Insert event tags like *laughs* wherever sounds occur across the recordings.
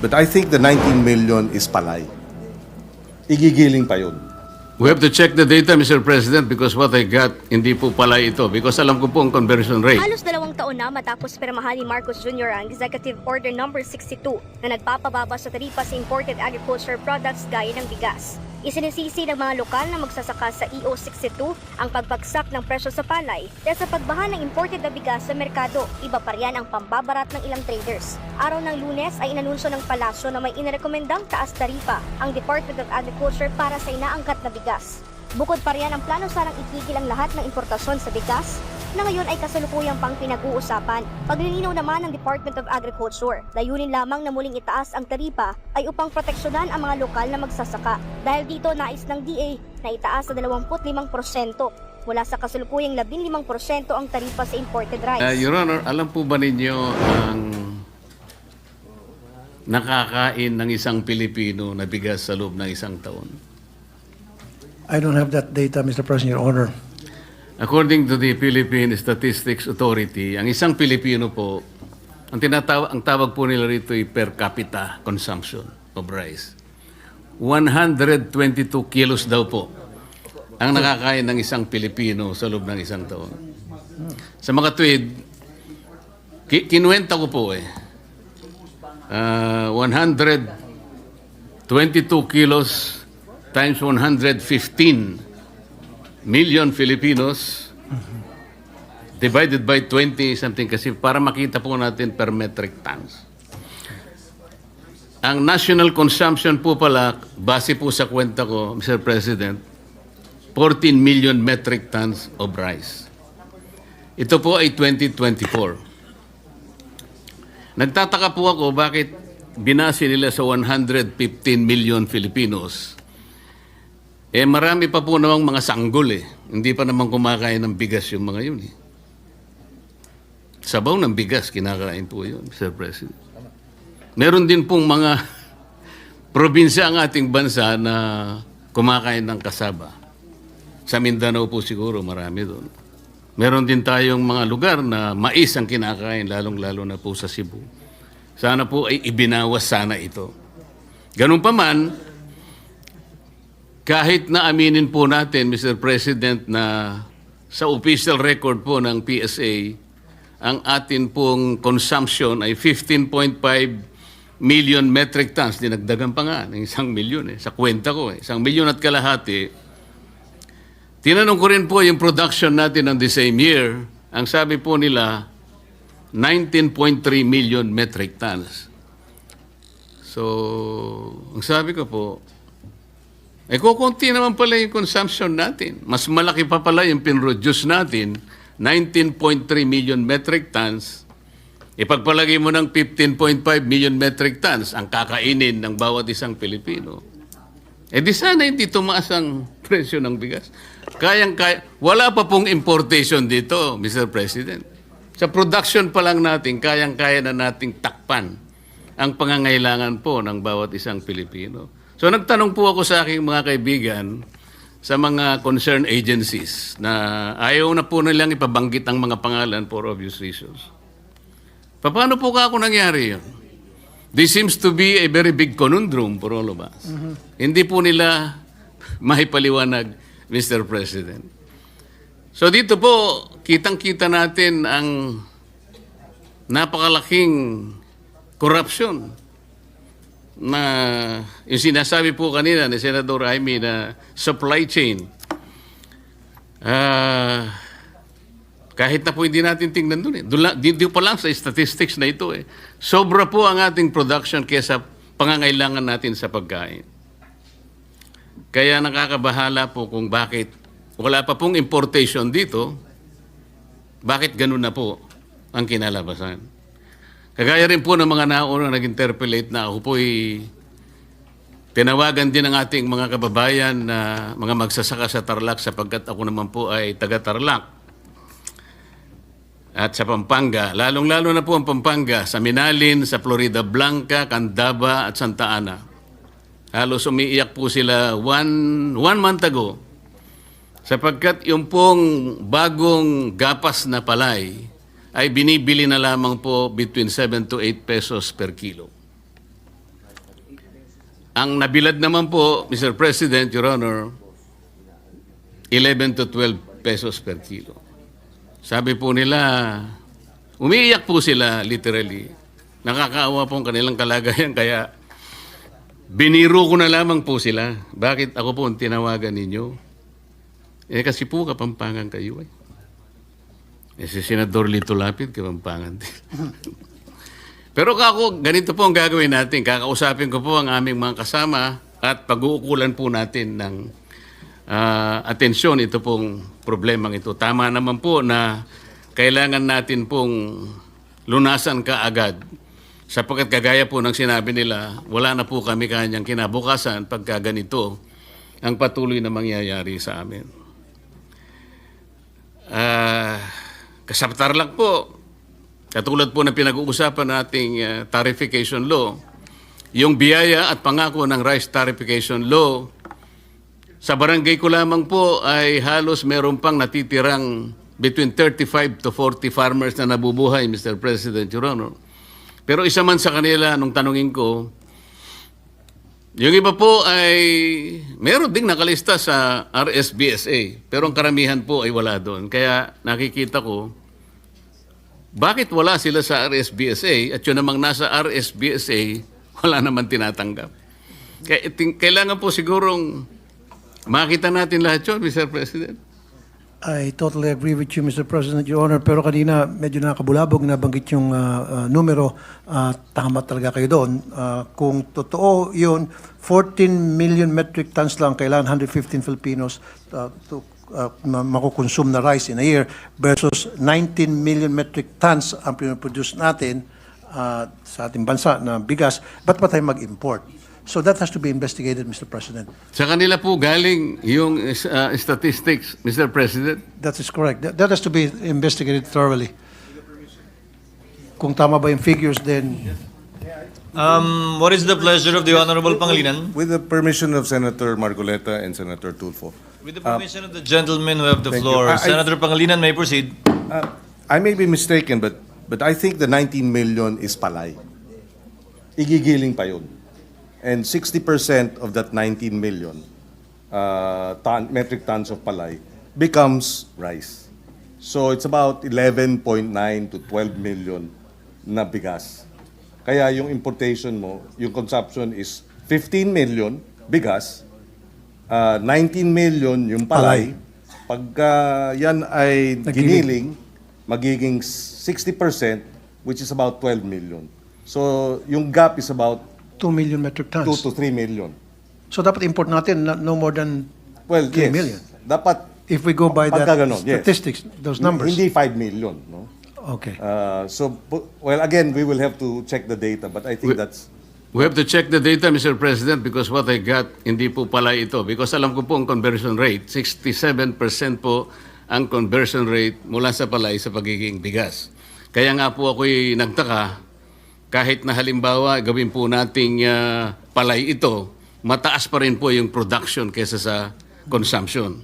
But I think the 19 million is palay. Igigiling pa yun. We have to check the data, Mr. President, because what I got, hindi po pala ito. Because alam ko po ang conversion rate. Halos dalawang taon na matapos pirmahan ni Marcos Jr. ang Executive Order No. 62 na nagpapababa sa taripa sa imported agriculture products gaya ng bigas. Isinisisi ng mga lokal na magsasaka sa E EO62 ang pagbagsak ng presyo sa palay dahil sa pagbaha ng imported na bigas sa merkado, iba pa riyan ang pambabarat ng ilang traders. Araw ng lunes ay inanunsyo ng palasyo na may inirekomendang taas taripa ang Department of Agriculture para sa inaangkat na bigas. Bukod pa riyan ang plano sanang itigil ang lahat ng importasyon sa bigas na ngayon ay kasalukuyang pang pinag-uusapan. Paglilinaw naman ng Department of Agriculture, layunin lamang na muling itaas ang taripa ay upang proteksyonan ang mga lokal na magsasaka. Dahil dito nais ng DA na itaas sa 25% mula sa kasalukuyang 15% ang taripa sa imported rice. Uh, Your Honor, alam po ba ninyo ang nakakain ng isang Pilipino na bigas sa loob ng isang taon? I don't have that data, Mr. President, Your Honor. According to the Philippine Statistics Authority, ang isang Pilipino po, ang tinatawag ang tawag po nila rito ay per capita consumption of rice. 122 kilos daw po ang nakakain ng isang Pilipino sa loob ng isang taon. Sa mga tweed, ki- kinuwenta ko po eh. Ah, 122 kilos times 115 million Filipinos divided by 20 something kasi para makita po natin per metric tons. Ang national consumption po pala, base po sa kwenta ko, Mr. President, 14 million metric tons of rice. Ito po ay 2024. Nagtataka po ako bakit binase nila sa 115 million Filipinos eh marami pa po namang mga sanggol eh. Hindi pa naman kumakain ng bigas yung mga yun eh. Sabaw ng bigas, kinakain po yun, Mr. President. Meron din pong mga *laughs* probinsya ang ating bansa na kumakain ng kasaba. Sa Mindanao po siguro, marami doon. Meron din tayong mga lugar na mais ang kinakain, lalong-lalo na po sa Cebu. Sana po ay ibinawas sana ito. Ganun pa man, kahit na aminin po natin, Mr. President, na sa official record po ng PSA, ang atin pong consumption ay 15.5 million metric tons. Dinagdagan pa nga ng isang milyon eh. Sa kwenta ko eh. Isang milyon at kalahati. Tinanong ko rin po yung production natin ng the same year. Ang sabi po nila, 19.3 million metric tons. So, ang sabi ko po, eh kukunti naman pala yung consumption natin. Mas malaki pa pala yung pinroduce natin, 19.3 million metric tons. Ipagpalagay mo ng 15.5 million metric tons ang kakainin ng bawat isang Pilipino. Eh di sana hindi tumaas ang *laughs* presyo ng bigas. Kayang kaya, wala pa pong importation dito, Mr. President. Sa production pa lang natin, kayang-kaya na nating takpan ang pangangailangan po ng bawat isang Pilipino. So nagtanong po ako sa aking mga kaibigan sa mga concerned agencies na ayaw na po nilang ipabanggit ang mga pangalan for obvious reasons. Paano po ka ako nangyari yun? This seems to be a very big conundrum for all of us. Hindi po nila *laughs* mahipaliwanag, Mr. President. So dito po, kitang-kita natin ang napakalaking corruption na yung sinasabi po kanina ni Senador Jaime na supply chain. Ah, kahit na po hindi natin tingnan doon eh. Doon lang, di, di pa lang sa statistics na ito eh. Sobra po ang ating production kesa pangangailangan natin sa pagkain. Kaya nakakabahala po kung bakit wala pa pong importation dito, bakit ganun na po ang kinalabasan. Kagaya rin po ng mga naunang nag-interpellate na ako po'y tinawagan din ng ating mga kababayan na mga magsasaka sa Tarlac sapagkat ako naman po ay taga Tarlac at sa Pampanga, lalong-lalo na po ang Pampanga, sa Minalin, sa Florida Blanca, Candaba at Santa Ana. Halos umiiyak po sila one, one month ago sapagkat yung pong bagong gapas na palay ay binibili na lamang po between 7 to 8 pesos per kilo. Ang nabilad naman po, Mr. President, Your Honor, 11 to 12 pesos per kilo. Sabi po nila, umiiyak po sila literally. Nakakaawa po ang kanilang kalagayan kaya biniro ko na lamang po sila. Bakit ako po ang tinawagan ninyo? Eh kasi po kapampangan kayo eh. Eh si Senador Lito Lapid, kapampangan din. *laughs* Pero kako, ganito po ang gagawin natin. Kakausapin ko po ang aming mga kasama at pag-uukulan po natin ng ah, atensyon ito pong problemang ito. Tama naman po na kailangan natin pong lunasan kaagad sapagkat kagaya po ng sinabi nila, wala na po kami kanyang kinabukasan pagka ganito ang patuloy na mangyayari sa amin. Ah, kasaptar lang po, Katulad po ng pinag-uusapan nating uh, tarification law, yung biyaya at pangako ng rice tarification law, sa barangay ko lamang po ay halos meron pang natitirang between 35 to 40 farmers na nabubuhay, Mr. President, Your Honor. Pero isa man sa kanila, nung tanungin ko, yung iba po ay meron ding nakalista sa RSBSA, pero ang karamihan po ay wala doon. Kaya nakikita ko, bakit wala sila sa RSBSA at yun namang nasa RSBSA, *laughs* wala naman tinatanggap? Kaya kailangan po sigurong makita natin lahat yun, Mr. President. I totally agree with you, Mr. President, Your Honor. Pero kanina, medyo nakabulabog, nabanggit yung ah, ah, numero. Ah, tama talaga kayo doon. Ah, kung totoo yun, 14 million metric tons lang kailangan 115 Filipinos ah, to ma- makukonsume na rice in a year versus 19 million metric tons ang pinoproduce natin ah, sa ating bansa na bigas. Ba't pa tayo mag-import? So that has to be investigated, Mr. President. Sa kanila po galing yung uh, statistics, Mr. President. That is correct. That, that has to be investigated thoroughly. Kung tama ba yung figures, then Um, what is the pleasure of the Honorable Pangilinan? With the permission of Senator Margoleta and Senator Tulfo. With the permission of the gentlemen who have the floor, I- Senator Pangilinan may proceed. Uh, I may be mistaken, but but I think the 19 million is palay. Igigiling pa yun. And 60% of that 19 million uh, ton, metric tons of palay becomes rice. So it's about 11.9 to 12 million na bigas. Kaya yung importation mo, yung consumption is 15 million bigas, uh, 19 million yung palay. Pagka yan ay giniling, magiging 60%, which is about 12 million. So, yung gap is about 2 million metric 2 tons. to 3 million. So dapat import natin na- no more than, Well, 3 yes. million. Dapat, if we go by that Pagka ganon, yes. statistics, those numbers. hindi 5 million. No? Okay. Uh, so, pu- well, again, we will have to check the data, but I think We- that's... We have to check the data, Mr. President, because what I got, hindi po pala ito. Because alam ko po ang conversion rate, 67% po ang conversion rate mula sa palay sa pagiging bigas. Kaya nga po ako'y nagtaka, kahit na halimbawa gawin po nating ah, palay ito, mataas pa rin po yung production kesa sa consumption.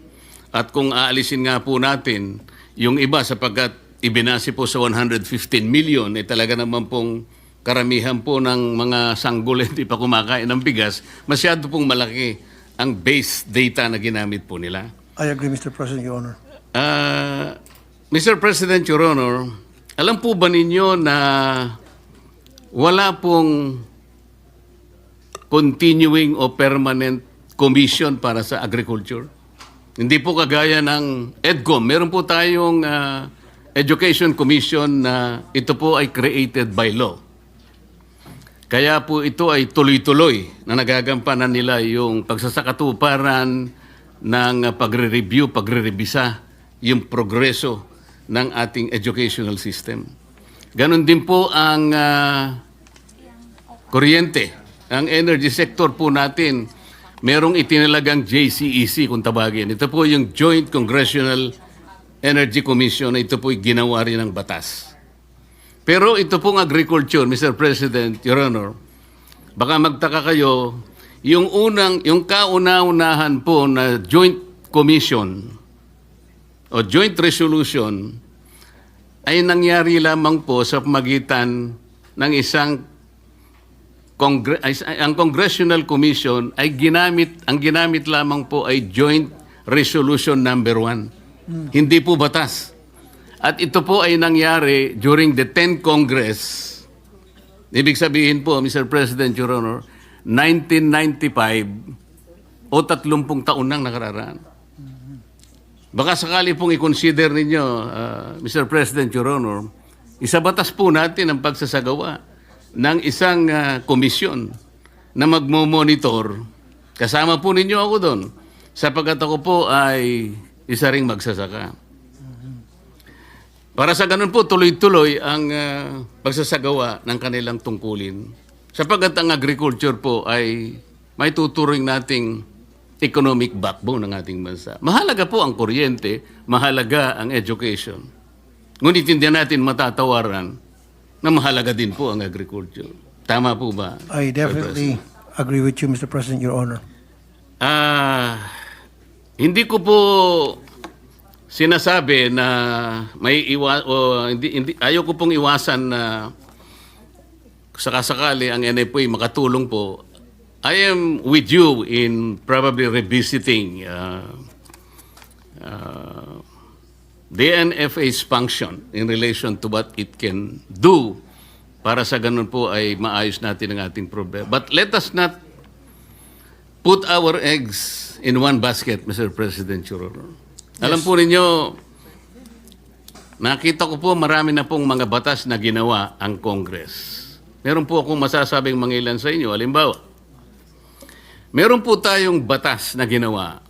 At kung aalisin nga po natin yung iba sapagkat ibinasi po sa 115 million, eh talaga naman pong karamihan po ng mga sanggol *laughs* hindi pa kumakain ng bigas, masyado pong malaki ang base data na ginamit po nila. I agree, Mr. President, Your Honor. Ah, Mr. President, Your Honor, alam po ba ninyo na wala pong continuing o permanent commission para sa agriculture? Hindi po kagaya ng EDCOM. Meron po tayong ah, Education Commission na ito po ay created by law. Kaya po ito ay tuloy-tuloy na nagagampanan nila yung pagsasakatuparan ng uh, pagre-review, pagre-revisa yung progreso ng ating educational system. Ganon din po ang ah, kuryente. Ang energy sector po natin, merong itinalagang JCEC kung tawagin. Ito po yung Joint Congressional Energy Commission na ito po'y ginawa rin ng batas. Pero ito pong agriculture, Mr. President, Your Honor, baka magtaka kayo, yung unang, yung kauna-unahan po na joint commission o joint resolution ay nangyari lamang po sa pamagitan ng isang Congre- ay, ang Congressional Commission ay ginamit, ang ginamit lamang po ay Joint Resolution Number 1. Hindi po batas. At ito po ay nangyari during the 10th Congress. Ibig sabihin po, Mr. President, Your Honor, 1995 o 30 taon nang nakararaan. Baka sakali pong i-consider ninyo, uh, Mr. President, Your Honor, isabatas po natin ang pagsasagawa ng isang uh, komisyon na magmo-monitor. Kasama po ninyo ako doon sapagkat ako po ay isa ring magsasaka. Para sa ganun po, tuloy-tuloy ang uh, pagsasagawa ng kanilang tungkulin. Sapagkat ang agriculture po ay may tuturing nating economic backbone ng ating bansa. Mahalaga po ang kuryente, mahalaga ang education. Ngunit hindi natin matatawaran na mahalaga din po ang agriculture. Tama po ba? I definitely agree with you, Mr. President, Your Honor. Ah, hindi ko po sinasabi na may iwa o hindi, hindi ayaw ko pong iwasan na sakasakali ang NFA makatulong po. I am with you in probably revisiting uh, uh, the NFA's function in relation to what it can do para sa ganun po ay maayos natin ang ating problema. But let us not put our eggs in one basket, Mr. President Your Honor. Alam po ninyo, nakita ko po marami na pong mga batas na ginawa ang Congress. Meron po akong masasabing mga ilan sa inyo. Halimbawa, meron po tayong batas na ginawa.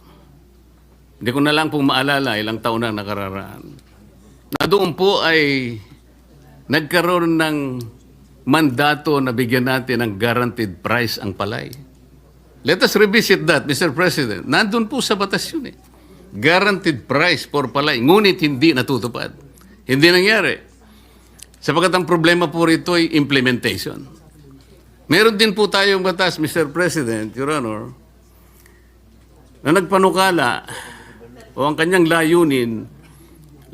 Hindi ko na lang pong maalala ilang taon na nakararaan. Na doon po ay nagkaroon ng mandato na bigyan natin ng guaranteed price ang palay. Let us revisit that, Mr. President. Nandun po sa batas yun eh. Guaranteed price for palay. Ngunit hindi natutupad. Hindi nangyari. Sapagkat ang problema po rito ay implementation. Meron din po tayong batas, Mr. President, Your Honor, na nagpanukala o ang kanyang layunin,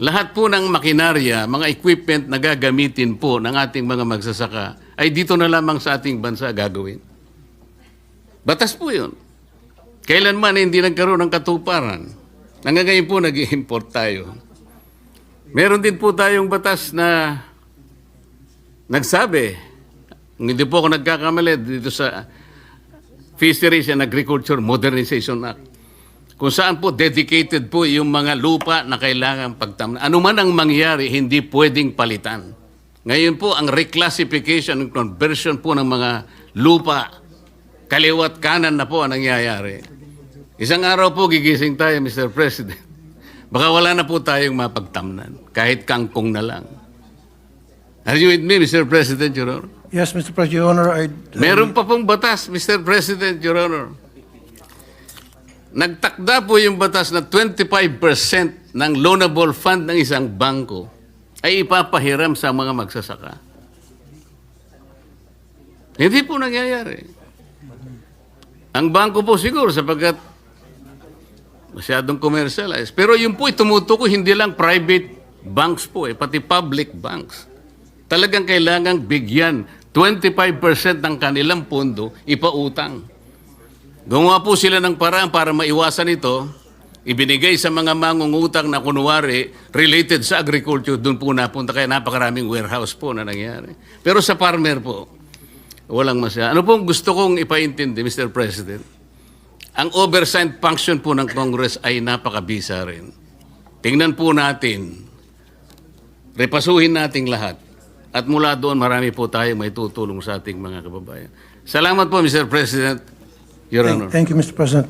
lahat po ng makinarya, mga equipment na gagamitin po ng ating mga magsasaka ay dito na lamang sa ating bansa gagawin. Batas po yun. Kailanman hindi nagkaroon ng katuparan. Hanggang ngayon po nag import tayo. Meron din po tayong batas na nagsabi, hindi po ako nagkakamali dito sa Fisheries and Agriculture Modernization Act, kung saan po dedicated po yung mga lupa na kailangan pagtamnan. Ano man ang mangyari, hindi pwedeng palitan. Ngayon po, ang reclassification and conversion po ng mga lupa, kaliwat kanan na po ang nangyayari. Isang araw po gigising tayo, Mr. President. *laughs* Baka wala na po tayong mapagtamnan, kahit kangkong na lang. Are you with me, Mr. President, Your Honor? Yes, Mr. President, Your Honor, I... Meron pa pong batas, Mr. President, Your Honor. Nagtakda po yung batas na 25% ng loanable fund ng isang bangko ay ipapahiram sa mga magsasaka. Hindi po nangyayari. Ang bangko po siguro sapagkat masyadong commercialized. Pero yung po tumutukoy hindi lang private banks po eh, pati public banks. Talagang kailangang bigyan 25% ng kanilang pondo ipautang. Gumawa po sila ng paraan para maiwasan ito. Ibinigay sa mga mangungutang na kunwari related sa agriculture, doon po napunta kaya napakaraming warehouse po na nangyari. Pero sa farmer po, walang masya. Ano pong gusto kong ipaintindi, Mr. President? Ang oversight function po ng Congress ay napakabisa rin. Tingnan po natin, repasuhin nating lahat. At mula doon, marami po tayo may tutulong sa ating mga kababayan. Salamat po, Mr. President, Your Honor. Thank you, Mr. President.